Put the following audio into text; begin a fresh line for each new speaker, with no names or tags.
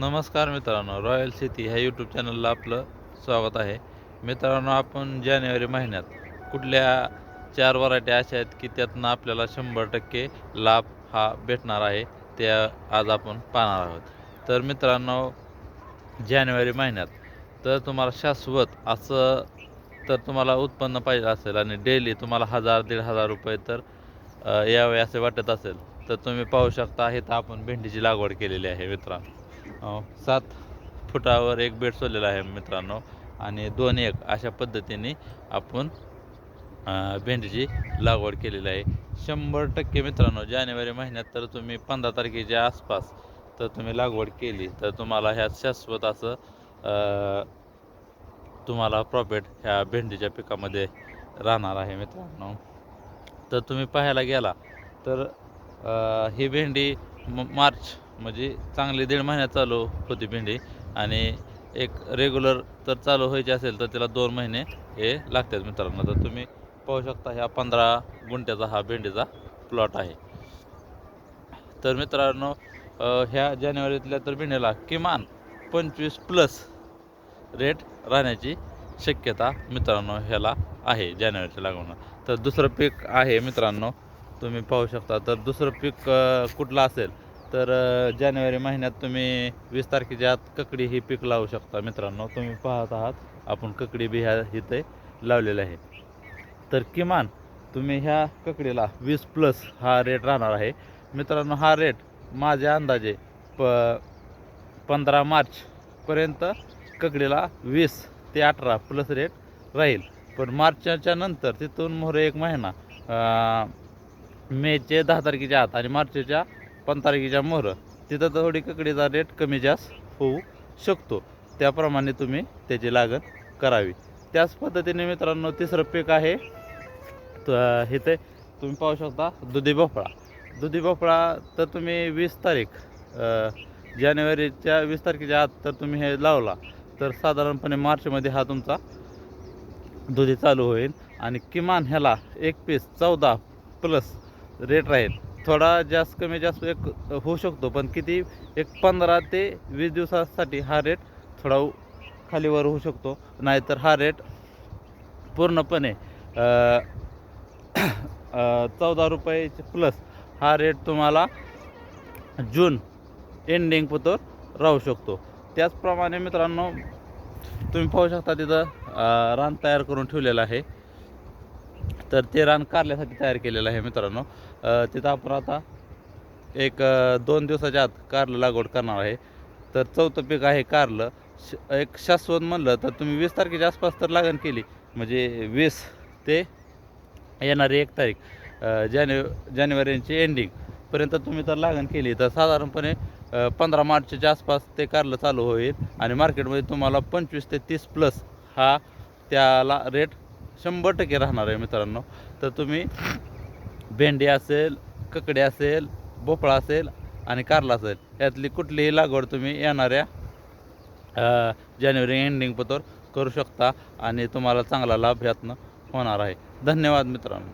नमस्कार मित्रांनो रॉयल शेती ह्या यूट्यूब चॅनलला आपलं स्वागत आहे. मित्रांनो आपण जानेवारी महिन्यात कुठल्या चार व्हरायटी अशा आहेत की त्यातनं आपल्याला शंभर टक्के लाभ हा भेटणार आहे ते आज आपण पाहणार आहोत. तर मित्रांनो जानेवारी महिन्यात तर तुम्हाला शाश्वत असं तर तुम्हाला उत्पन्न पाहिजे असेल आणि डेली तुम्हाला हजार दीड हजार रुपये तर यावे असे वाटत असेल तर तुम्ही पाहू शकता इथं आपण भेंडीची लागवड केलेली आहे मित्रांनो. सात फुटावर एक बेड सोडलेला आहे मित्रांनो. आणि दोन एक अशा पद्धतीने आपण भेंडीची लागवड केलेली आहे. शंभर टक्के मित्रांनो जानेवारी महिन्यात तर तुम्ही पंधरा तारखेच्या आसपास तर तुम्ही लागवड केली तर तुम्हाला ह्यात शाश्वत असं तुम्हाला प्रॉफिट ह्या भेंडीच्या पिकामध्ये राहणार आहे मित्रांनो. तर तुम्ही पाहायला गेला तर ही भेंडी म मार्च म्हणजे चांगली दीड महिन्यात चालू होती भेंडी आणि एक रेग्युलर तर चालू व्हायची असेल तर त्याला दोन महिने हे लागतात मित्रांनो. तर तुम्ही पाहू शकता ह्या पंधरा गुंठ्याचा हा भेंडीचा प्लॉट आहे. तर मित्रांनो ह्या जानेवारीतल्या तर भेंडीला किमान पंचवीस प्लस रेट राहण्याची शक्यता मित्रांनो ह्याला आहे जानेवारीच्या लागवणं तर दुसरं पीक आहे मित्रांनो तुम्ही पाहू शकता. तर दुसरं पीक कुठलं असेल तर जानेवारी महिन्यात तुम्ही वीस तारखेच्या आत ककडी ही पीक लावू शकता मित्रांनो. तुम्ही पाहत आहात आपण ककडी बी ह्या इथे लावलेलं आहे. तर किमान तुम्ही ह्या ककडीला वीस प्लस हा रेट राहणार आहे. मित्रांनो हा रेट माझ्या अंदाजे प पंधरा मार्चपर्यंत ककडीला वीस ते अठरा प्लस रेट राहील. पण मार्चच्या नंतर तिथून मोहरे एक महिना मेचे दहा तारखेच्या आत आणि मार्चच्या पंधरा तारखेच्या मोहरं. तिथं थोडी ककडीचा रेट कमी जास्त होऊ शकतो. त्याप्रमाणे तुम्ही त्याची लागण करावी. त्याच पद्धतीने मित्रांनो तिसरं पीक आहे. तर हे ते तुम्ही पाहू शकता दुधी भोपळा. दुधी भोपळा तर तुम्ही वीस तारीख जानेवारीच्या वीस तारखेच्या आत तर तुम्ही हे लावला. तर साधारणपणे मार्चमध्ये हा तुमचा दुधी चालू होईल. आणि किमान ह्याला एक पीस चौदा प्लस रेट राहील. थोडा जास्त कमी जास्त एक होऊ शकतो पण किती एक पंधरा ते वीस दिवसासाठी हा रेट थोडा खालीवर होऊ शकतो. नाहीतर हा रेट पूर्णपणे चौदा रुपयाचे प्लस हा रेट तुम्हाला जून एंडिंग पतोर राहू शकतो. त्याचप्रमाणे मित्रांनो तुम्ही पाहू शकता तिथं रान तयार करून ठेवलेलं आहे. तर ते रान कारल्यासाठी तयार केलेलं आहे मित्रांनो. तिथं आपण आता एक दोन दिवसाच्या आत कारलं लागवड करणार आहे. तर चौथं पीक आहे कारलं. श एक शाश्वत म्हणलं तर तुम्ही वीस तारखेच्या आसपास तर लागण केली. म्हणजे वीस ते येणारी एक तारीख जाने जानेवारीची एंडिंगपर्यंत तुम्ही तर लागण केली. तर साधारणपणे पंधरा मार्चच्या आसपास ते कारलं चालू होईल. आणि मार्केटमध्ये तुम्हाला पंचवीस ते तीस प्लस हा त्याला रेट शंभर टक्के राहणार आहे मित्रांनो. तर तुम्ही भेंडी असेल ककडी असेल भोपळा असेल आणि कारला असेल यातली कुठलीही लागवड तुम्ही येणाऱ्या जानेवारी एंडिंग पतोर करू शकता आणि तुम्हाला चांगला लाभ यातनं होणार आहे. धन्यवाद मित्रांनो.